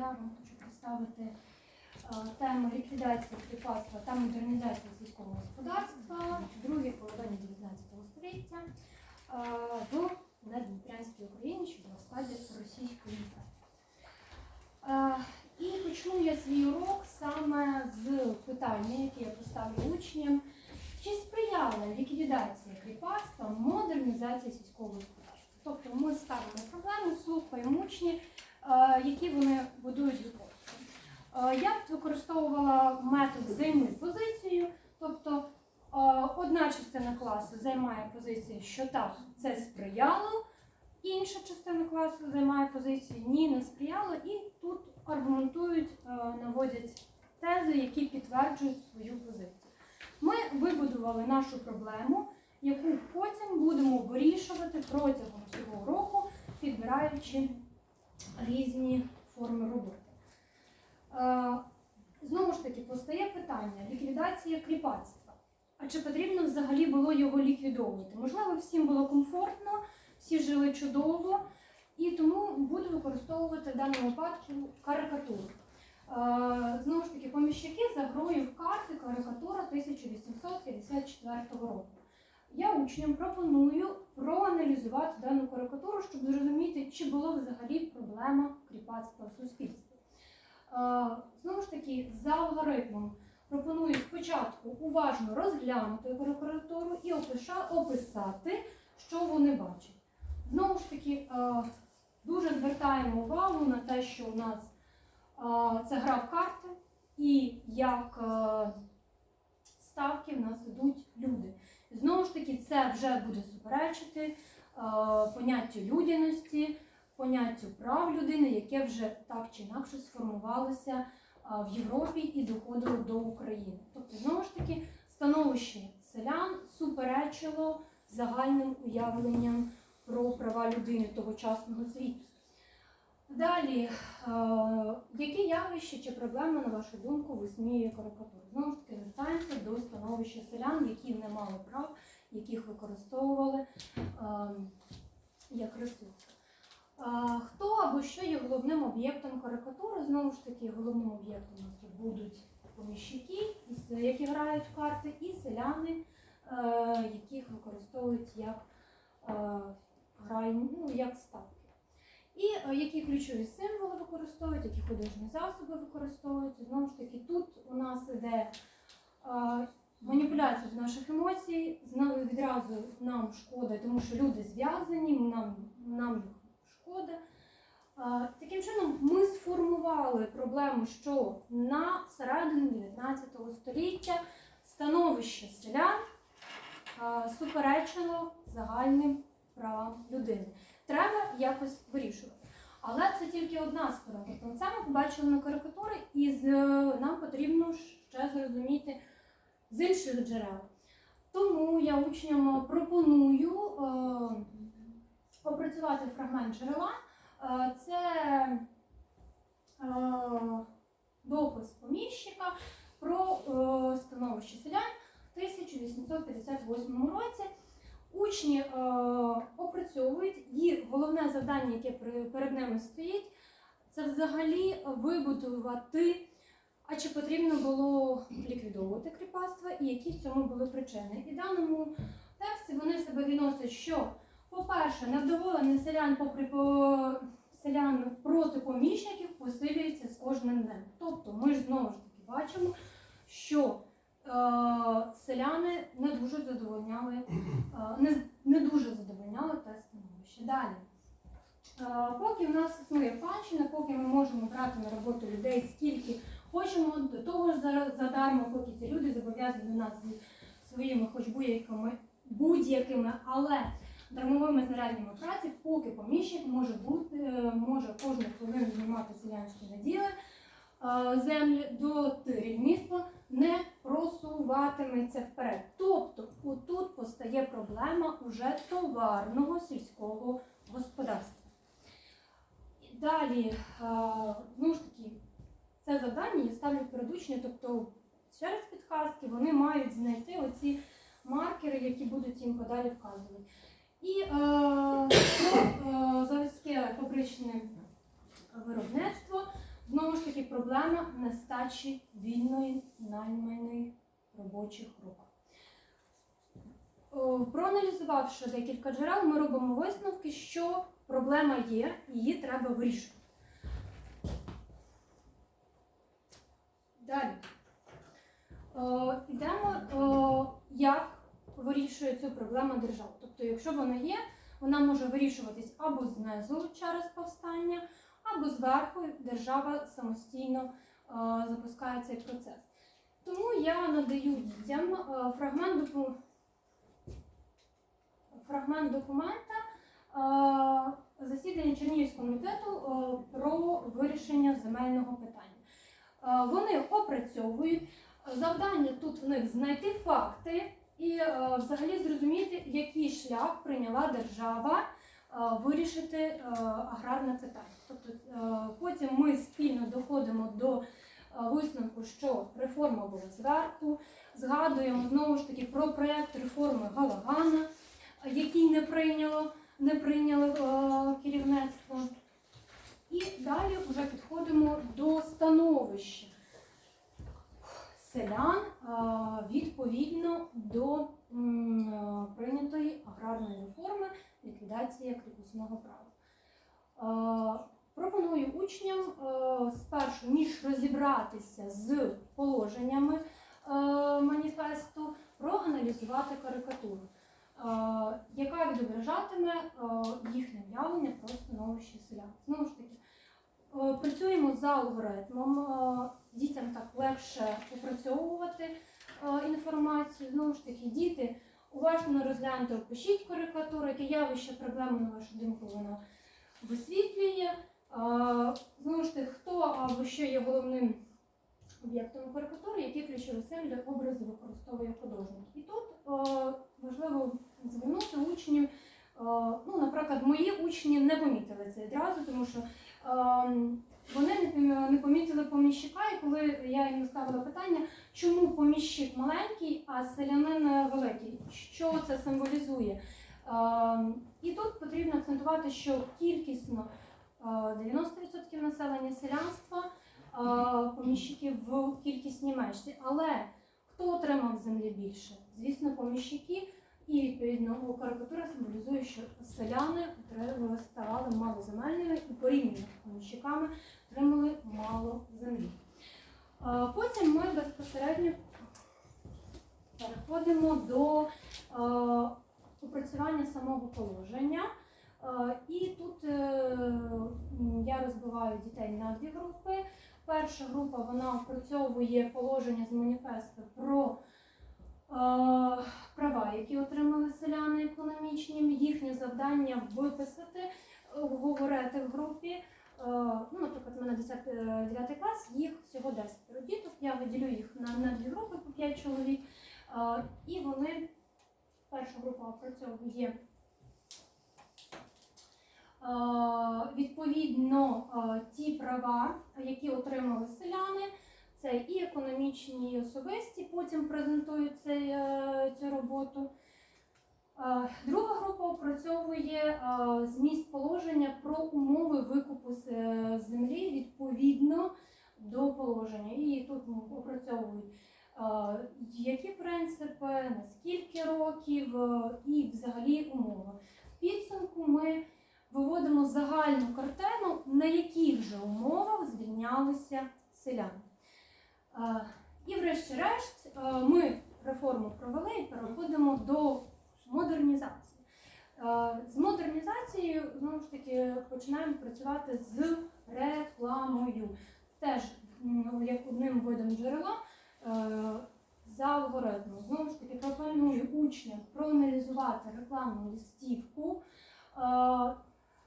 я вам хочу представити е, тему ліквідації кріпацтва та модернізації сільського господарства в другій половині 19 століття е, в Надніпрянській Україні, що була в складі Російської імперії. Е, І почну я свій урок саме з питання, яке я поставлю учням. Чи сприяла ліквідація кріпацтва модернізації сільського господарства? Тобто ми ставимо проблему, слухаємо учні, е, які вони будують. Е, Я використовувала метод займу позицію, тобто одна частина класу займає позицію, що так, це сприяло, інша частина класу займає позицію ні, не сприяло, і тут аргументують, наводять тези, які підтверджують свою позицію. Ми вибудували нашу проблему, яку потім будемо вирішувати протягом цього року, підбираючи різні форми роботи. Е, Знову ж таки, постає питання ліквідація кріпацтва. А чи потрібно взагалі було його ліквідовувати? Можливо, всім було комфортно, всі жили чудово, і тому буду використовувати в даному випадку карикатуру. Е, Знову ж таки, поміщики за грою в карти карикатура 1854 року. Я учням пропоную проаналізувати дану карикатуру, щоб зрозуміти, чи було взагалі проблема кріпацтва в суспільстві. Е, Знову ж таки, за алгоритмом пропоную спочатку уважно розглянути карикатуру і описати, що вони бачать. Знову ж таки, е, дуже звертаємо увагу на те, що у нас е, це гра в карти, і як ставки в нас ідуть люди. Знову ж таки, це вже буде суперечити е, поняттю людяності, поняттю прав людини, яке вже так чи інакше сформувалося е, в Європі і доходило до України. Тобто, знову ж таки, становище селян суперечило загальним уявленням про права людини тогочасного світу. Далі, е, які явища чи проблеми, на вашу думку, висміює карикатура? Знову ж таки, звертаємося до становища селян, які не мали прав, яких використовували е, як ресурс. Е, Хто або що є головним об'єктом карикатури? Знову ж таки, головним об'єктом у нас будуть поміщики, які грають в карти, і селяни, е, яких використовують як, грай, ну, як ставки. І е, які ключові символи використовують, які художні засоби використовуються. Знову ж таки, тут у нас іде е, маніпуляція наших емоцій. Відразу нам шкода, тому що люди зв'язані, нам, нам їх шкода. Е, Таким чином, ми сформували проблему, що на середину 19 століття становище селян суперечило загальним правам людини треба якось вирішувати. Але це тільки одна сторона. Тобто це ми побачили на карикатури, і з, нам потрібно ще зрозуміти з інших джерел. Тому я учням пропоную е, опрацювати фрагмент джерела. Е, це е, допис поміщика про е, становище селян в 1858 році. Учні е, опрацьовують, і головне завдання, яке перед ними стоїть, це взагалі вибудувати, а чи потрібно було ліквідовувати кріпацтво і які в цьому були причини. І в даному тексті вони себе відносять, що, по-перше, невдоволення селян попри по селян проти поміщиків посилюється з кожним днем. Тобто ми ж знову ж таки бачимо, що селяни не дуже задовольняли, е, не, не дуже задовольняли те становище. Далі. Е, Поки в нас існує панщина, поки ми можемо брати на роботу людей скільки хочемо, до того ж за- задармо, поки ці люди зобов'язані до нас своїми хоч будь-якими будь-якими, але дармовими знаряднями праці, поки поміщик може бути, е, може кожну хвилину знімати селянські наділи е, землі до тирів місто не просуватиметься вперед. Тобто отут постає проблема уже товарного сільського господарства. Далі, знову ж таки, це завдання я ставлю перед учнями, тобто через підказки вони мають знайти оці маркери, які будуть їм подалі вказувати. І е, про е, заводське фабричне виробництво. Проблема нестачі вільної найманої робочих рук. Проаналізувавши декілька джерел, ми робимо висновки, що проблема є, її треба вирішувати. Далі. Йдемо, як вирішує цю проблему держава. Тобто, якщо вона є, вона може вирішуватись або знизу через повстання, або зверху держава самостійно е, запускає цей процес. Тому я надаю дітям е, фрагмент, доку... фрагмент документа е, засідання Чернігівського комітету про вирішення земельного питання. Вони опрацьовують. Завдання тут в них знайти факти і взагалі зрозуміти, який шлях прийняла держава вирішити е, аграрне питання. Тобто е, потім ми спільно доходимо до е, висновку, що реформа була зверху. Згадуємо знову ж таки про проект реформи Галагана, е, який не прийняло, не прийняло е, керівництво. І далі вже підходимо до становища селян е, відповідно до е, прийнятої аграрної реформи ліквідації кріпосного права. Е, Пропоную учням е, спершу, ніж розібратися з положеннями е, маніфесту, проаналізувати карикатуру, яка відображатиме їхнє уявлення про становище селян. Знову ж таки, працюємо за алгоритмом. Дітям так легше опрацьовувати е, інформацію. Знову ж таки, діти уважно розгляньте, опишіть карикатуру, яке явище, проблему, на вашу думку, вона висвітлює. Знову ж таки, хто або що є головним об'єктом карикатури, які ключові для образу використовує художник. І тут е, важливо звернути учнів. е, Ну, наприклад, мої учні не помітили це відразу, тому що ем, вони не- не помітили поміщика, і коли я їм ставила питання, чому поміщик маленький, а селянин великий, що це символізує? Ем, І тут потрібно акцентувати, що кількісно е, 90% населення селянства, е, поміщиків в кількісній межі. Але хто отримав землі більше? Звісно, поміщики. І відповідно карикатура символізує, що селяни ставали малоземельними і порівняно з поміщиками отримали мало землі. Потім ми безпосередньо переходимо до опрацювання самого положення. І тут е, я розбиваю дітей на дві групи. Перша група вона опрацьовує положення з маніфесту про права, які отримали селяни економічні. Їхнє завдання виписати, е, говорити в групі. Е, Ну, наприклад, у мене 10, 9 клас, їх всього 10 діток. Я виділю їх на, на дві групи по 5 чоловік. Е, І вони, перша група опрацьовує е, відповідно е, ті права, які отримали селяни. Це і економічні, і особисті, потім презентують цей, е, цю роботу. Е, Друга група опрацьовує е, зміст положення про умови викупу землі відповідно до положення. І тут опрацьовують, які принципи, на скільки років і взагалі умови. В підсумку ми виводимо загальну картину, на яких же умовах звільнялися селяни. І врешті-решт е, ми реформу провели і переходимо до модернізації. Е, З модернізацією знову ж таки починаємо працювати з рекламою. Теж як одним видом джерела е, за алгоритмом. Знову ж таки пропоную учням проаналізувати рекламну листівку.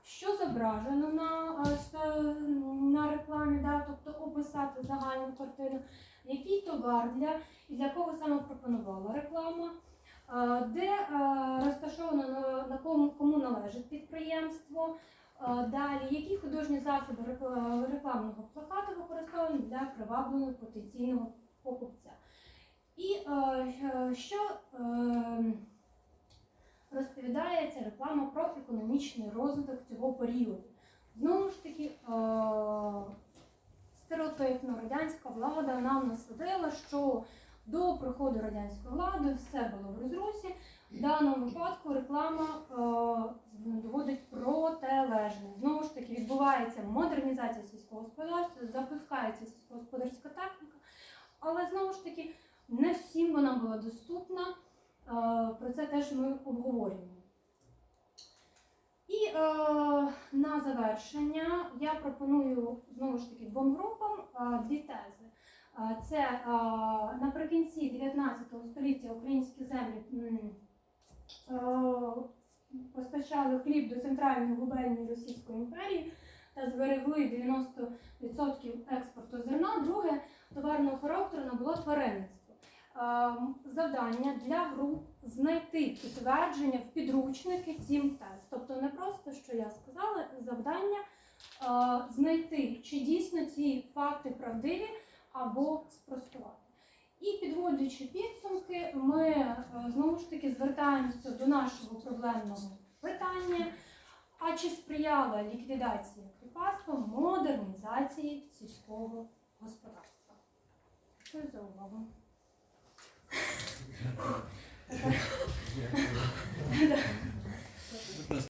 Е, Що зображено на, е, на рекламі, да? тобто описати загальну картину, який товар для і для кого саме пропонувала реклама, е, де е, розташовано на, кому, кому належить підприємство. е, Далі, які художні засоби рекламного плакату використовані для приваблення потенційного покупця. І е, е, що розповідає ця реклама про економічний розвиток цього періоду. Знову ж таки, е, стереотипно радянська влада нам насадила, що до приходу радянської влади все було в розрусі. В даному випадку реклама е, доводить протилежне. Знову ж таки, відбувається модернізація сільського господарства, запускається сільськогосподарська техніка, але знову ж таки не всім вона була доступна. Е, Про це теж ми обговорюємо. І е, на завершення я пропоную знову ж таки двом групам е, дві тези. Е, Це е, наприкінці 19 століття українські землі е, постачали хліб до центральної губернії Російської імперії та зберегли 90% експорту зерна. Друге товарного характеру набуло тваринництво. Е, Завдання для груп знайти підтвердження в підручники цим тез. Тобто не просто, що я сказала, завдання е, знайти, чи дійсно ці факти правдиві або спростувати. І підводячи підсумки, ми е, знову ж таки звертаємося до нашого проблемного питання. А чи сприяла ліквідація кріпацтва модернізації сільського господарства? Дякую за увагу. Дякую.